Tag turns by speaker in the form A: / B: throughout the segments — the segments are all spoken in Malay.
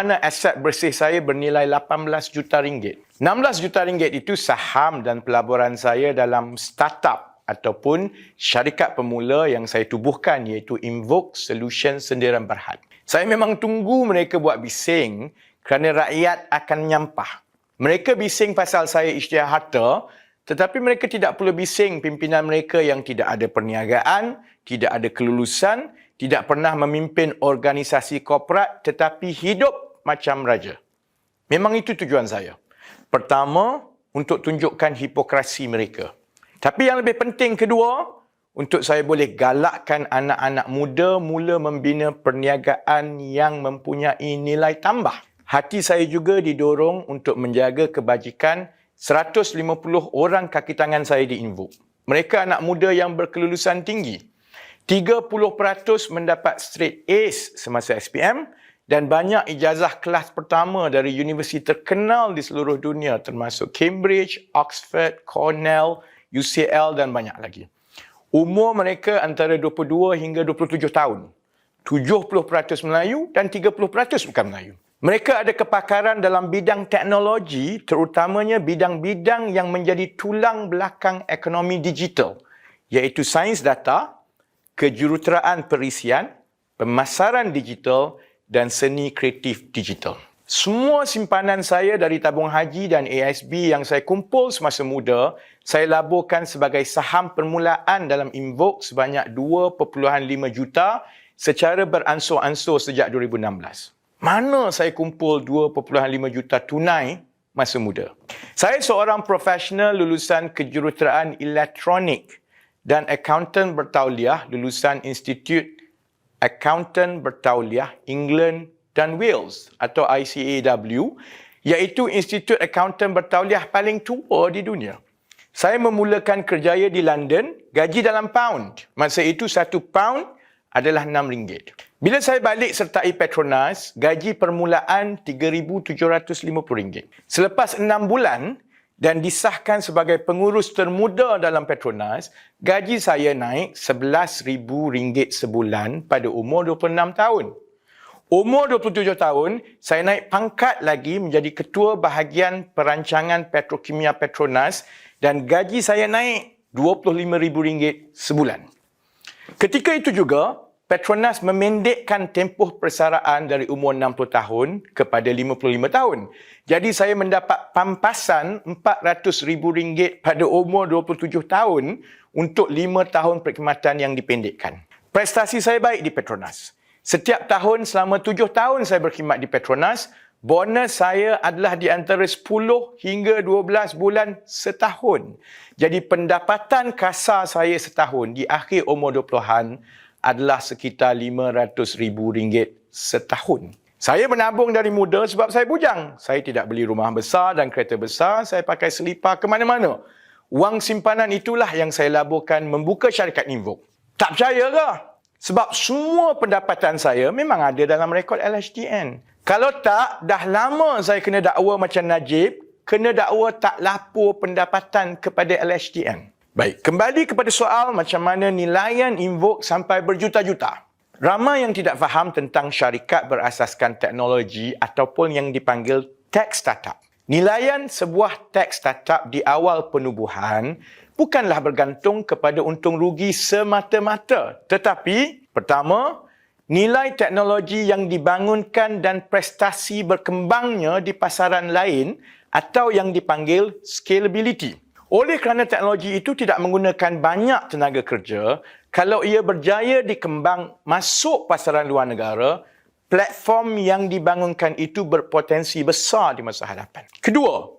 A: Mana aset bersih saya bernilai 18 juta ringgit. 16 juta ringgit itu saham dan pelaburan saya dalam startup ataupun syarikat pemula yang saya tubuhkan iaitu Invoke Solution Sendiran Berhad. Saya memang tunggu mereka buat bising kerana rakyat akan nyampah. Mereka bising pasal saya isytihar harta tetapi mereka tidak perlu bising pimpinan mereka yang tidak ada perniagaan, tidak ada kelulusan, tidak pernah memimpin organisasi korporat tetapi hidup macam raja. Memang itu tujuan saya. Pertama, untuk tunjukkan hipokrasi mereka. Tapi yang lebih penting kedua, untuk saya boleh galakkan anak-anak muda mula membina perniagaan yang mempunyai nilai tambah. Hati saya juga didorong untuk menjaga kebajikan 150 orang kaki tangan saya di Invoke. Mereka anak muda yang berkelulusan tinggi. 30% mendapat straight A's semasa SPM dan banyak ijazah kelas pertama dari universiti terkenal di seluruh dunia termasuk Cambridge, Oxford, Cornell, UCL dan banyak lagi. Umur mereka antara 22 hingga 27 tahun. 70% Melayu dan 30% bukan Melayu. Mereka ada kepakaran dalam bidang teknologi terutamanya bidang-bidang yang menjadi tulang belakang ekonomi digital iaitu sains data, kejuruteraan perisian, pemasaran digital dan seni kreatif digital. Semua simpanan saya dari tabung haji dan ASB yang saya kumpul semasa muda, saya laburkan sebagai saham permulaan dalam Invoke sebanyak 2.5 juta secara beransur-ansur sejak 2016. Mana saya kumpul 2.5 juta tunai masa muda? Saya seorang profesional lulusan kejuruteraan elektronik dan accountant bertauliah lulusan Institut Accountant Bertauliah England dan Wales atau ICAW iaitu Institut Accountant Bertauliah paling tua di dunia. Saya memulakan kerjaya di London, gaji dalam pound. Masa itu satu pound adalah enam ringgit. Bila saya balik sertai Petronas, gaji permulaan RM3,750. Selepas enam bulan, dan disahkan sebagai pengurus termuda dalam Petronas, gaji saya naik RM11,000 sebulan pada umur 26 tahun. Umur 27 tahun, saya naik pangkat lagi menjadi ketua bahagian perancangan petrokimia Petronas dan gaji saya naik RM25,000 sebulan. Ketika itu juga, Petronas memendekkan tempoh persaraan dari umur 60 tahun kepada 55 tahun. Jadi saya mendapat pampasan RM400,000 pada umur 27 tahun untuk 5 tahun perkhidmatan yang dipendekkan. Prestasi saya baik di Petronas. Setiap tahun selama 7 tahun saya berkhidmat di Petronas, bonus saya adalah di antara 10 hingga 12 bulan setahun. Jadi pendapatan kasar saya setahun di akhir umur 20-an adalah sekitar RM500,000 setahun. Saya menabung dari muda sebab saya bujang. Saya tidak beli rumah besar dan kereta besar. Saya pakai selipar ke mana-mana. Wang simpanan itulah yang saya laburkan membuka syarikat Invoke. Tak percaya ke? Sebab semua pendapatan saya memang ada dalam rekod LHDN. Kalau tak, dah lama saya kena dakwa macam Najib, kena dakwa tak lapor pendapatan kepada LHDN. Baik, kembali kepada soal macam mana nilaian Invoke sampai berjuta-juta. Ramai yang tidak faham tentang syarikat berasaskan teknologi ataupun yang dipanggil tech startup. Nilaian sebuah tech startup di awal penubuhan bukanlah bergantung kepada untung rugi semata-mata. Tetapi, pertama, nilai teknologi yang dibangunkan dan prestasi berkembangnya di pasaran lain atau yang dipanggil scalability. Oleh kerana teknologi itu tidak menggunakan banyak tenaga kerja, kalau ia berjaya dikembang masuk pasaran luar negara, platform yang dibangunkan itu berpotensi besar di masa hadapan. Kedua,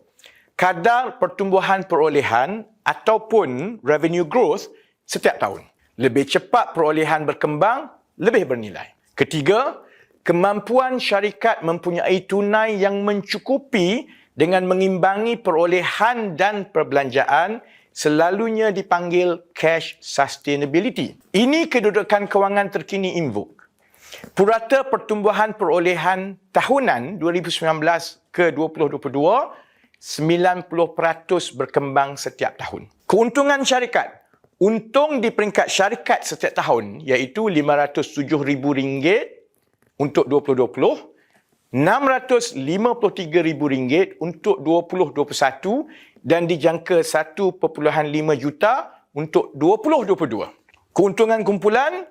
A: kadar pertumbuhan perolehan ataupun revenue growth setiap tahun. Lebih cepat perolehan berkembang, lebih bernilai. Ketiga, kemampuan syarikat mempunyai tunai yang mencukupi dengan mengimbangi perolehan dan perbelanjaan selalunya dipanggil cash sustainability. Ini kedudukan kewangan terkini Invoke. Purata pertumbuhan perolehan tahunan 2019 ke 2022 90% berkembang setiap tahun. Keuntungan syarikat. Untung di peringkat syarikat setiap tahun iaitu RM507,000 untuk 2020 RM653,000 untuk 2021 dan dijangka 1.5 juta untuk 2022. Keuntungan kumpulan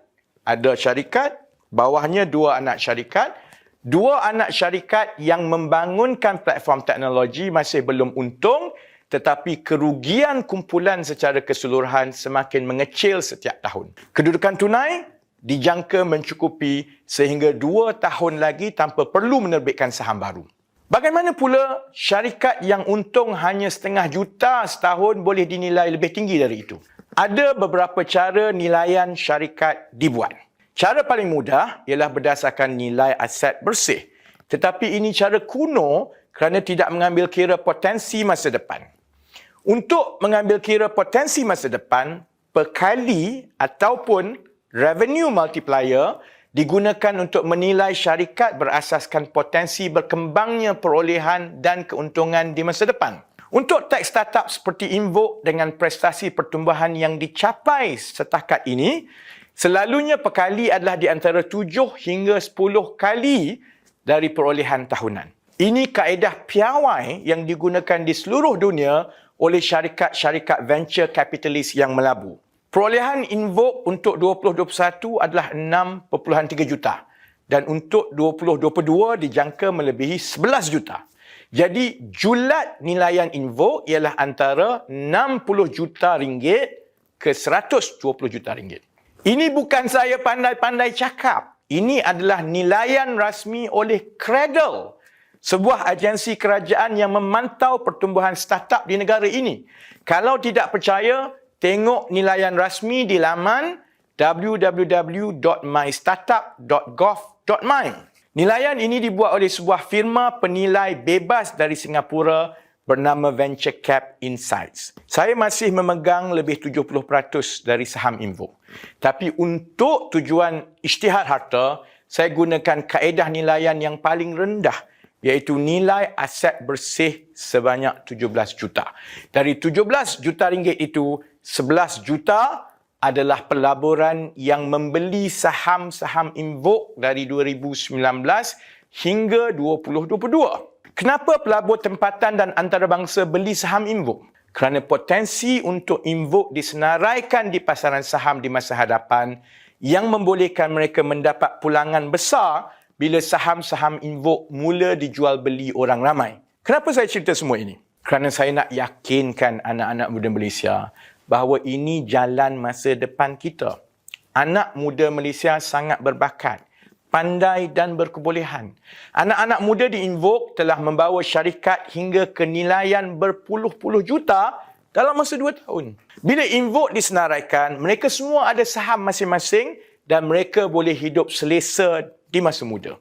A: ada syarikat, bawahnya dua anak syarikat. Dua anak syarikat yang membangunkan platform teknologi masih belum untung tetapi kerugian kumpulan secara keseluruhan semakin mengecil setiap tahun. Kedudukan tunai dijangka mencukupi sehingga dua tahun lagi tanpa perlu menerbitkan saham baru. Bagaimana pula syarikat yang untung hanya setengah juta setahun boleh dinilai lebih tinggi dari itu? Ada beberapa cara nilaian syarikat dibuat. Cara paling mudah ialah berdasarkan nilai aset bersih. Tetapi ini cara kuno kerana tidak mengambil kira potensi masa depan. Untuk mengambil kira potensi masa depan, perkali ataupun revenue multiplier digunakan untuk menilai syarikat berasaskan potensi berkembangnya perolehan dan keuntungan di masa depan. Untuk tech startup seperti Invoke dengan prestasi pertumbuhan yang dicapai setakat ini, selalunya perkali adalah di antara 7 hingga 10 kali dari perolehan tahunan. Ini kaedah piawai yang digunakan di seluruh dunia oleh syarikat-syarikat venture capitalist yang melabu. Perolehan Invoke untuk 2021 adalah 6.3 juta dan untuk 2022 dijangka melebihi 11 juta. Jadi julat nilaian Invo ialah antara 60 juta ringgit ke 120 juta ringgit. Ini bukan saya pandai-pandai cakap. Ini adalah nilaian rasmi oleh Cradle, sebuah agensi kerajaan yang memantau pertumbuhan startup di negara ini. Kalau tidak percaya, tengok nilaian rasmi di laman www.mystartup.gov.my. Nilaian ini dibuat oleh sebuah firma penilai bebas dari Singapura bernama Venture Cap Insights. Saya masih memegang lebih 70% dari saham Invo. Tapi untuk tujuan isytihar harta, saya gunakan kaedah nilaian yang paling rendah iaitu nilai aset bersih sebanyak 17 juta. Dari 17 juta ringgit itu, 11 juta adalah pelaburan yang membeli saham-saham Invoke dari 2019 hingga 2022. Kenapa pelabur tempatan dan antarabangsa beli saham Invoke? Kerana potensi untuk Invoke disenaraikan di pasaran saham di masa hadapan yang membolehkan mereka mendapat pulangan besar bila saham-saham Invoke mula dijual beli orang ramai. Kenapa saya cerita semua ini? Kerana saya nak yakinkan anak-anak muda Malaysia bahawa ini jalan masa depan kita. Anak muda Malaysia sangat berbakat, pandai dan berkebolehan. Anak-anak muda di Invoke telah membawa syarikat hingga kenilaian berpuluh-puluh juta dalam masa dua tahun. Bila Invoke disenaraikan, mereka semua ada saham masing-masing dan mereka boleh hidup selesa di masa muda.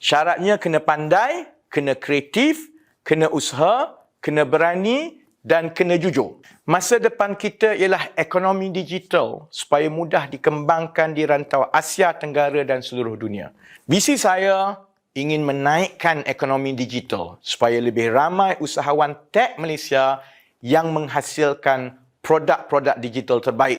A: Syaratnya kena pandai, kena kreatif, kena usaha, kena berani dan kena jujur. Masa depan kita ialah ekonomi digital supaya mudah dikembangkan di rantau Asia Tenggara dan seluruh dunia. Visi saya ingin menaikkan ekonomi digital supaya lebih ramai usahawan tech Malaysia yang menghasilkan produk-produk digital terbaik